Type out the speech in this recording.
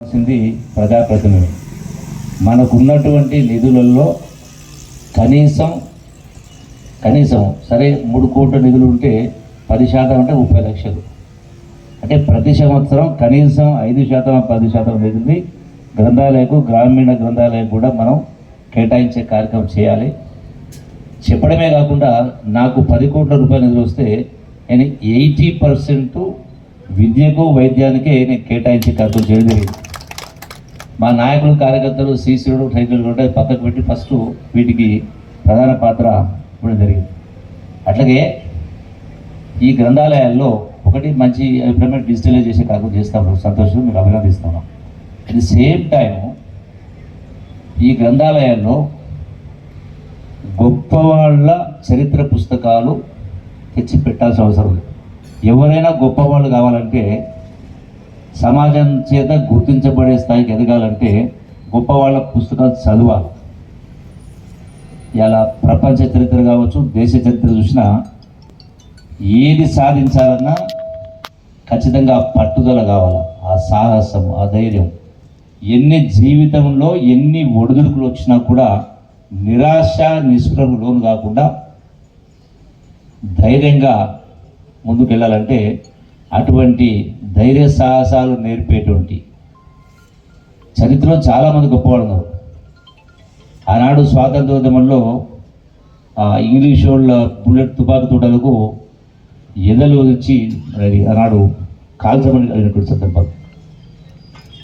కావాల్సింది ప్రజాప్రతినిధి. మనకున్నటువంటి నిధులలో కనీసం కనీసం సరే మూడు కోట్ల నిధులు ఉంటే పది శాతం అంటే ముప్పై లక్షలు. అంటే ప్రతి సంవత్సరం కనీసం ఐదు శాతం పది శాతం నిధుల్ని గ్రంథాలయకు గ్రామీణ గ్రంథాలయం కూడా మనం కేటాయించే కార్యక్రమం చేయాలి. చెప్పడమే కాకుండా నాకు పది కోట్ల రూపాయల నిధులు వస్తే నేను ఎయిటీ పర్సెంట్ విద్యకు వైద్యానికే నేను కేటాయించే కార్యక్రమం చేయడం మా నాయకులు కార్యకర్తలు సీసీలు ట్రైన్లు కూడా పక్కకు పెట్టి ఫస్ట్ వీటికి ప్రధాన పాత్ర ఇవ్వడం జరిగింది. అట్లాగే ఈ గ్రంథాలయాల్లో ఒకటి మంచి అభిప్రాయం డిజిటలైజ్ చేసే చేస్తాము సంతోషం మీకు అభినందిస్తున్నాం అట్ ది సేమ్ టైం ఈ గ్రంథాలయాల్లో గొప్పవాళ్ళ చరిత్ర పుస్తకాలు తెచ్చి పెట్టాల్సిన అవసరం లేదు ఎవరైనా గొప్పవాళ్ళు కావాలంటే సమాజం చేత గుర్తించబడే స్థాయికి ఎదగాలంటే గొప్ప వాళ్ళ పుస్తకాలు చదవాలి. ఇలా ప్రపంచ చరిత్ర కావచ్చు దేశ చరిత్ర చూసినా ఏది సాధించాలన్నా ఖచ్చితంగా ఆ పట్టుదల కావాలి ఆ సాహసం ఆ ధైర్యం. ఎన్ని జీవితంలో ఎన్ని ఒడిదుడుకులు వచ్చినా కూడా నిరాశ నిస్పృహకు లోను కాకుండా ధైర్యంగా ముందుకు వెళ్ళాలంటే అటువంటి ధైర్య సాహసాలు నేర్పేటువంటి చరిత్రలో చాలామంది గొప్పవాళ్ళు ఉన్నారు. ఆనాడు స్వాతంత్రోద్యమంలో ఆ ఇంగ్లీష్ వాళ్ళ బుల్లెట్ తుపాకు తోటలకు ఎదలు వచ్చి ఆనాడు కాల్చమని అయినటువంటి సందర్భం.